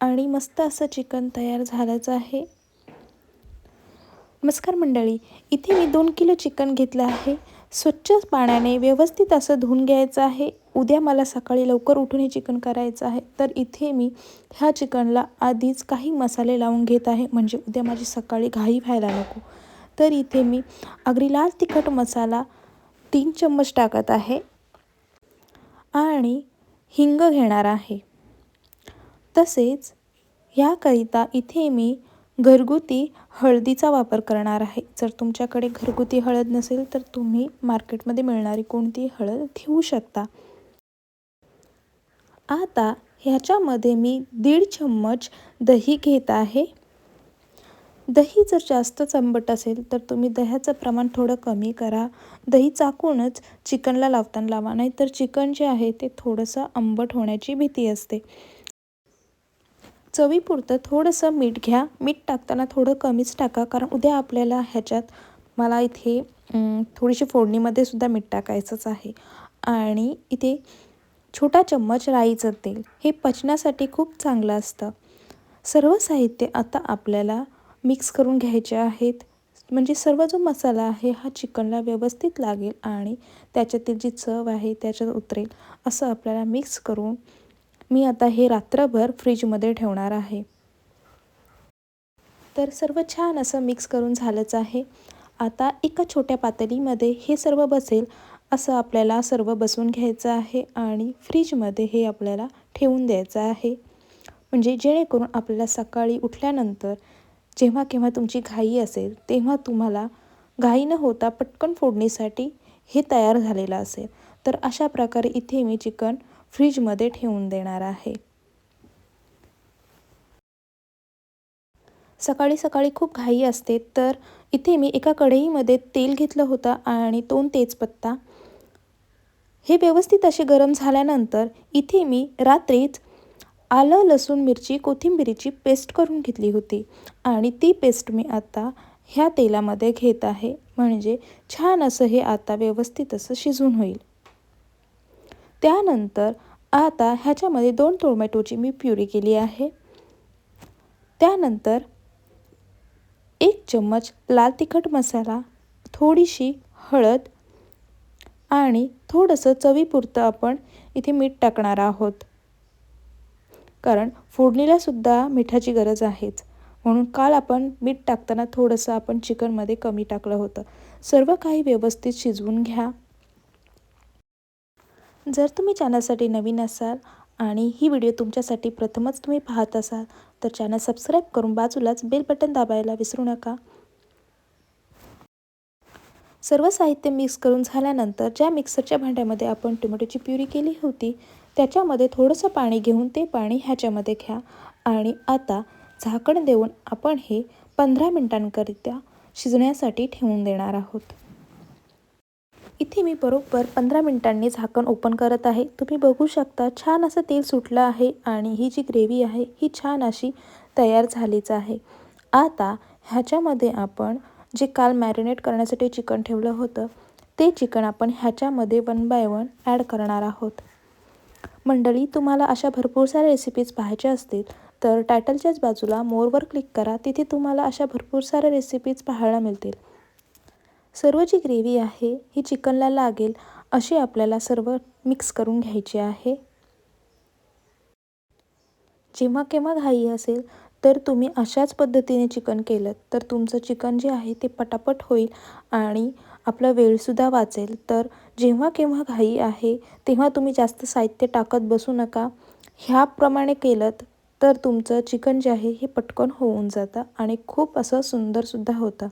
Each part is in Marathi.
आणि मस्त असं चिकन तयार झालंच आहे. नमस्कार मंडळी इथे मी दोन किलो चिकन घेतलं आहे. स्वच्छ पाण्याने व्यवस्थित असं धुवून घ्यायचं आहे. उद्या मला सकाळी लवकर उठून हे चिकन करायचं आहे. तर इथे मी ह्या चिकनला आधीच काही मसाले लावून घेत आहे. म्हणजे उद्या माझी सकाळी घाई व्हायला नको. तर इथे मी अगदी लाल तिखट मसाला तीन चम्मच टाकत आहे. आणि हिंग घेणार आहे. तसेच ह्याकरिता इथे मी घरगुती हळदीचा वापर करणार आहे. जर तुमच्याकडे घरगुती हळद नसेल तर तुम्ही मार्केटमध्ये मिळणारी कोणती हळद घेऊ शकता. आता ह्याच्यामध्ये मी दीड चम्मच दही घेत आहे. दही जर जास्त चंबट असेल तर तुम्ही दह्याचं प्रमाण थोडं कमी करा. दही चाकूनच चिकनला लावताना लावा नाही तर चिकन जे आहे ते थोडंसं आंबट होण्याची भीती असते. चवीपुरतं थोडंसं मीठ घ्या. मीठ टाकताना थोडं कमीच टाका कारण उद्या आपल्याला ह्याच्यात मला इथे थोडीशी फोडणीमध्ये सुद्धा मीठ टाकायचंच आहे. आणि इथे छोटा चम्मच राईचं तेल हे पचण्यासाठी खूप चांगलं असतं. सर्व साहित्य आता आपल्याला मिक्स करून घ्यायचे आहेत. म्हणजे सर्व जो मसाला आहे हा चिकनला व्यवस्थित लागेल आणि त्याच्यातील जी चव आहे त्याच्यात उतरेल असं आपल्याला मिक्स करून मी आता हे रात्रभर फ्रीजमध्ये ठेवणार आहे. तर सर्व छान असं मिक्स करून झालंच आहे. आता एका छोट्या पातळीमध्ये हे सर्व बसेल असं आपल्याला सर्व बसवून घ्यायचं आहे आणि फ्रीजमध्ये हे आपल्याला ठेवून द्यायचं आहे. म्हणजे जेणेकरून आपल्याला सकाळी उठल्यानंतर जेव्हा केव्हा तुमची घाई असेल तेव्हा तुम्हाला घाई न होता पटकन फोडणीसाठी हे तयार झालेलं असेल. तर अशा प्रकारे इथे मी चिकन फ्रीजमध्ये ठेवून देणार आहे. सकाळी सकाळी खूप घाई असते तर इथे मी एका कढईमध्ये तेल घेतलं होतं आणि दोन तेजपत्ता. हे व्यवस्थित असे गरम झाल्यानंतर इथे मी रात्रीच आलं लसूण मिरची कोथिंबिरीची पेस्ट करून घेतली होती आणि ती पेस्ट मी आता ह्या तेलामध्ये घेत आहे. म्हणजे छान असं हे आता व्यवस्थित असं शिजून होईल. त्यानंतर आता ह्याच्यामध्ये दोन टोमॅटोची मी प्युरी केली आहे. त्यानंतर एक चम्मच लाल तिखट मसाला थोडीशी हळद आणि थोडंसं चवीपुरतं आपण इथे मीठ टाकणार आहोत. कारण फोडणीलासुद्धा मिठाची गरज आहेच. म्हणून काल आपण मीठ टाकताना थोडंसं आपण चिकनमध्ये कमी टाकलं होतं. सर्व काही व्यवस्थित शिजवून घ्या. जर तुम्ही चॅनलसाठी नवीन असाल आणि ही व्हिडिओ तुमच्यासाठी प्रथमच तुम्ही पाहत असाल तर चॅनल सबस्क्राईब करून बाजूलाच बेल बटन दाबायला विसरू नका. सर्व साहित्य मिक्स करून झाल्यानंतर ज्या मिक्सरच्या भांड्यामध्ये आपण टोमॅटोची प्युरी केली होती त्याच्यामध्ये थोडंसं पाणी घेऊन ते पाणी ह्याच्यामध्ये घ्या आणि आता झाकण देऊन आपण हे पंधरा मिनटांकरित्या शिजण्यासाठी ठेवून देणार आहोत. इथे मी बरोबर पंधरा मिनटांनी झाकण ओपन करत आहे. तुम्ही बघू शकता छान असं तेल सुटलं आहे आणि ही जी ग्रेव्ही आहे ही छान अशी तयार झालीच आहे. आता ह्याच्यामध्ये आपण जे काल मॅरिनेट करण्यासाठी चिकन ठेवलं होतं ते चिकन आपण ह्याच्यामध्ये वन बाय वन ॲड करणार आहोत. मंडळी तुम्हाला अशा भरपूर साऱ्या रेसिपीज पाहायच्या असतील तर टायटलच्याच बाजूला मोरवर क्लिक करा तिथे तुम्हाला अशा भरपूर साऱ्या रेसिपीज पाहायला मिळतील. सर्व जी ग्रेव्ही आहे ही चिकनला लागेल अशी आपल्याला सर्व मिक्स करून घ्यायची आहे. जेव्हा केव्हा घाई असेल तर तुम्ही अशाच पद्धतीने चिकन केलं तर तुमचं चिकन जे आहे ते पटापट होईल आणि आपला वेळसुद्धा वाचेल. तर जेव्हा केव्हा घाई आहे तेव्हा तुम्ही जास्त साहित्य टाकत बसू नका. ह्याप्रमाणे केलं तर तुमचं चिकन जे आहे हे पटकन होऊन जातं आणि खूप असं सुंदरसुद्धा होतं.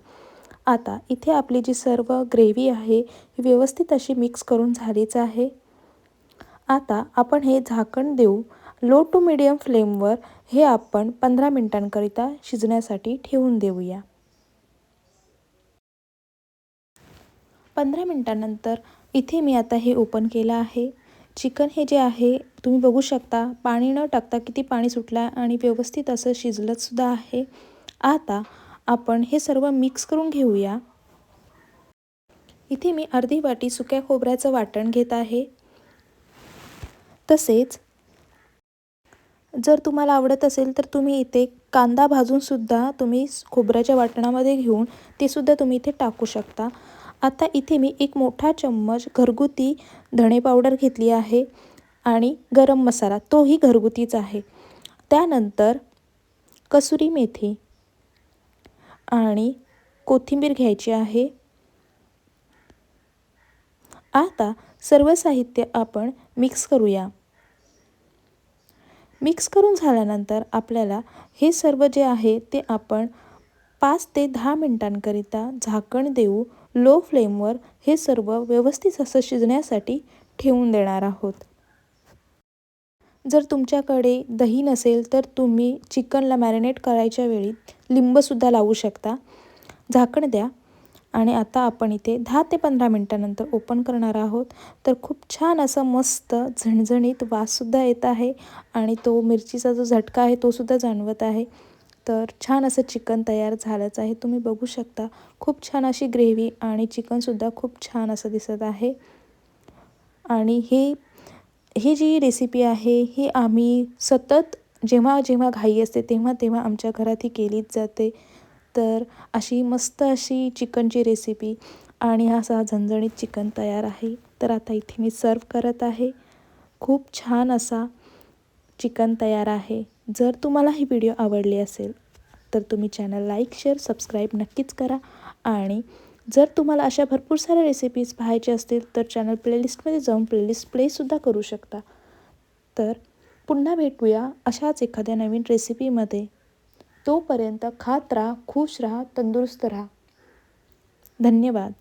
आता इथे आपली जी सर्व ग्रेव्ही आहे व्यवस्थित अशी मिक्स करून झालीच आहे. आता आपण हे झाकण देऊ. लो टू मिडियम फ्लेमवर हे आपण पंधरा मिनटांकरिता शिजण्यासाठी ठेवून देऊया. पंधरा मिनटानंतर इथे मी आता हे ओपन केलं आहे. चिकन हे जे आहे तुम्ही बघू शकता पाणी न टाकता किती पाणी सुटलं आणि व्यवस्थित असं शिजलंसुद्धा आहे. आता आपण हे सर्व मिक्स करून घेऊया. इथे मी अर्धी वाटी सुक्या खोबऱ्याचं वाटण घेत आहे. तसेच जर तुम्हाला आवडत असेल तर तुम्ही इथे कांदा भाजूनसुद्धा तुम्ही खोबऱ्याच्या वाटणामध्ये घेऊन ते सुद्धा तुम्ही इथे टाकू शकता. आता इथे मी एक मोठा चम्मच घरगुती धणे पावडर घेतली आहे आणि गरम मसाला तोही घरगुतीच आहे. त्यानंतर कसुरी मेथी आणि कोथिंबीर घ्यायची आहे. आता सर्व साहित्य आपण मिक्स करूया. मिक्स करून झाल्यानंतर आपल्याला हे सर्व जे आहे ते आपण पाच ते दहा मिनटांकरिता झाकण देऊ लो फ्लेमवर हे सर्व व्यवस्थित असं शिजण्यासाठी ठेवून देणार आहोत. जर तुमच्याकडे दही नसेल तर तुम्ही चिकनला मॅरिनेट करायच्या वेळी लिंबसुद्धा लावू शकता. झाकण द्या. आणि आता आपण इथे दहा ते पंधरा मिनटानंतर ओपन करणार आहोत. तर खूप छान असं मस्त झणझणीत वाससुद्धा येत आहे. आणि तो मिरचीचा जो झटका आहे तोसुद्धा जाणवत आहे. तर छान असं चिकन तयार झालंच आहे. तुम्ही बघू शकता. खूप छान अशी ग्रेव्ही आणि चिकनसुद्धा खूप छान असं दिसत आहे. आणि हे ही जी रेसिपी आहे ही आम्ही सतत जेव्हा जेव्हा घाई असते तेव्हा तेव्हा आमच्या घरात ही केलीच जाते. तर अशी मस्त अशी चिकनची रेसिपी आणि हा असा झणझणीत चिकन तयार आहे. तर आता इथे मी सर्व करत आहे. खूप छान असा चिकन तयार आहे. जर तुम्हाला ही व्हिडिओ आवडली असेल तर तुम्ही चॅनल लाईक शेअर सबस्क्राईब नक्कीच करा आणि जर तुम्हाला अशा भरपूर साऱ्या रेसिपीज पाहायच्या असतील तर चॅनल प्लेलिस्टमध्ये जाऊन प्लेलिस्ट प्लेसुद्धा करू शकता. तर पुन्हा भेटूया अशाच एखाद्या नवीन रेसिपीमध्ये तोपर्यंत खात राहा खुश राहा तंदुरुस्त राहा. धन्यवाद.